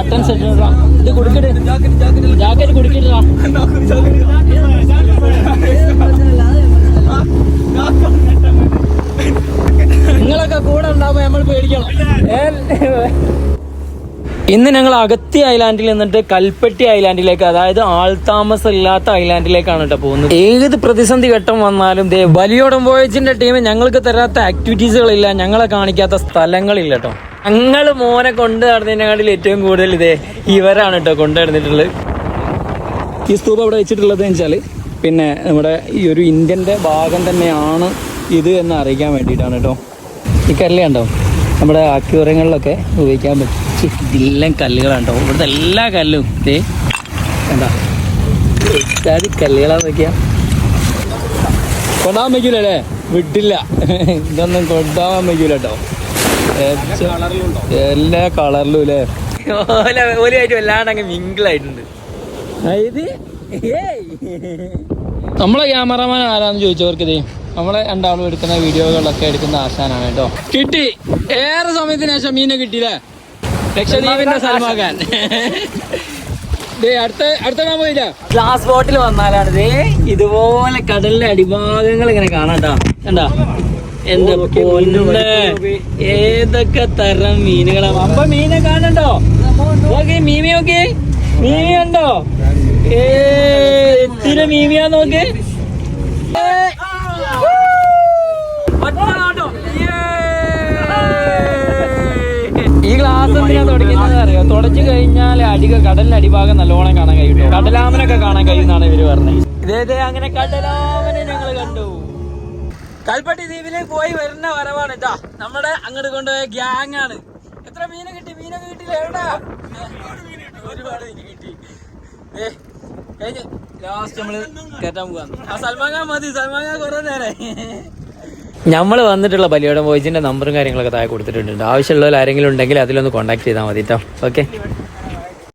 Button set ഇത് കൊടുക്കട്ടെ jacket കൊടുക്കട്ടാ നിങ്ങളൊക്കെ കൂടെ ഉണ്ടാവുമ്പോ നമ്മൾ പേടിക്കണം. ഇന്ന് ഞങ്ങൾ അഗത്തി ഐലാൻഡിൽ നിന്നിട്ട് കൽപ്പറ്റി ഐലാൻഡിലേക്ക് അതായത് ആൾതാമസം ഇല്ലാത്ത ഐലാൻഡിലേക്കാണ് കേട്ടോ പോകുന്നത്. ഏത് പ്രതിസന്ധി ഘട്ടം വന്നാലും വലിയോടം വോയേജിന്റെ ടീം ഞങ്ങൾക്ക് തരാത്ത ആക്ടിവിറ്റീസുകളില്ല ഞങ്ങളെ കാണിക്കാത്ത സ്ഥലങ്ങളില്ല കേട്ടോ. ഞങ്ങൾ മോനെ കൊണ്ടു നടന്നതിനെക്കാട്ടിൽ ഏറ്റവും കൂടുതൽ ഇതേ ഇവരാണ് കേട്ടോ കൊണ്ടു നടന്നിട്ടുള്ളത്. ഈ സ്തൂപം അവിടെ വെച്ചിട്ടുള്ളത് വെച്ചാൽ പിന്നെ നമ്മുടെ ഈ ഒരു ഇന്ത്യന്റെ ഭാഗം തന്നെയാണ് ഇത് എന്ന് അറിയിക്കാൻ വേണ്ടിയിട്ടാണ് കേട്ടോ ഈ കല്ലുണ്ടോ നമ്മുടെ അക്യൂറങ്ങളിലൊക്കെ ഉപയോഗിക്കാൻ പറ്റും ഇതെല്ലാം കല്ലുകളാണ് കേട്ടോ ഇവിടുത്തെ എല്ലാ കല്ലും ദേ എന്താ ഇത്യാദി കല്ലുകളാന്ന് നോക്കിയാ. കൊണ്ടാൻ വയ്ക്കൂലേ വിട്ടില്ല. ഇതൊന്നും കൊണ്ടാൻ വയ്ക്കൂല കേട്ടോ എല്ലാ കളറിലും അല്ലേ ഓല ഓലായിട്ട് വല്ലാണ്ട് അങ്ങ് മിങ്കിളായിട്ടുണ്ട്. ഇത്? നമ്മളെ ക്യാമറമാൻ ആരാന്ന് ചോദിച്ചവർക്ക് ഇതേ നമ്മളെ രണ്ടാളും എടുക്കുന്ന വീഡിയോകളൊക്കെ എടുക്കുന്ന ആശാനാണ് കേട്ടോ. കിട്ടി. ഏറെ സമയത്തിന് ശേഷം മീനെ കിട്ടിയില്ലേ? ലക്ഷദ്വീപിന്റെ സ്ഥലമാകാൻ ഗ്ലാസ് ബോട്ടിൽ വന്നാലാണ് ഇതുപോലെ കടലിലെ അടിഭാഗങ്ങൾ ഇങ്ങനെ കാണാട്ടാ കണ്ടാ? എന്താ പൊന്നെ. ഏതൊക്കെ തരം മീനുകളാ. അപ്പൊ മീനെ കാണണ്ടോ നോക്കി മീമി നോക്കി. മീമി ഉണ്ടോ ഏ മീമിയാ നോക്ക്. ഈ ഗ്ലാസ് എന്തിനാ തുടങ്ങുന്നത് അറിയോ? തുടച്ചു കഴിഞ്ഞാൽ അടിക കടലിന്റെ അടിഭാഗം നല്ലോണം കാണാൻ കഴിയും കടലാമനൊക്കെ കാണാൻ കഴിയുന്നാണ് ഇവർ പറഞ്ഞത്. ഇതേ അങ്ങനെ കടലാമനെ ഞങ്ങൾ കണ്ടു. കൽപ്പട്ടി ദ്വീപിലേക്ക് പോയി വരുന്ന വരവാണ്. ഇതാ നമ്മുടെ അങ്ങോട്ട് കൊണ്ടുപോയ ഗ്യാങ് ആണ്. എത്ര മീൻ കിട്ടി? മീനൊക്കെ കിട്ടിയില്ല? എവിടാ? ഒരുപാട് മീൻ കിട്ടി. ഏ കഴിഞ്ഞ്. ലാസ്റ്റ് നമ്മൾ കയറ്റാൻ പോവാന്ന് ആ സൽമാൻ ഖാൻ മതി. സൽമാൻ ഖാൻ കുറെ നമ്മൾ വന്നിട്ടുള്ള ബലിയോടം വോയിസിന്റെ നമ്പറും കാര്യങ്ങളൊക്കെ താഴെ കൊടുത്തിട്ടുണ്ട്. ആവശ്യമുള്ളവർ ആരെങ്കിലും ഉണ്ടെങ്കിൽ അതിലൊന്ന് കോൺടാക്ട് ചെയ്താൽ മതി കേട്ടോ ഓക്കെ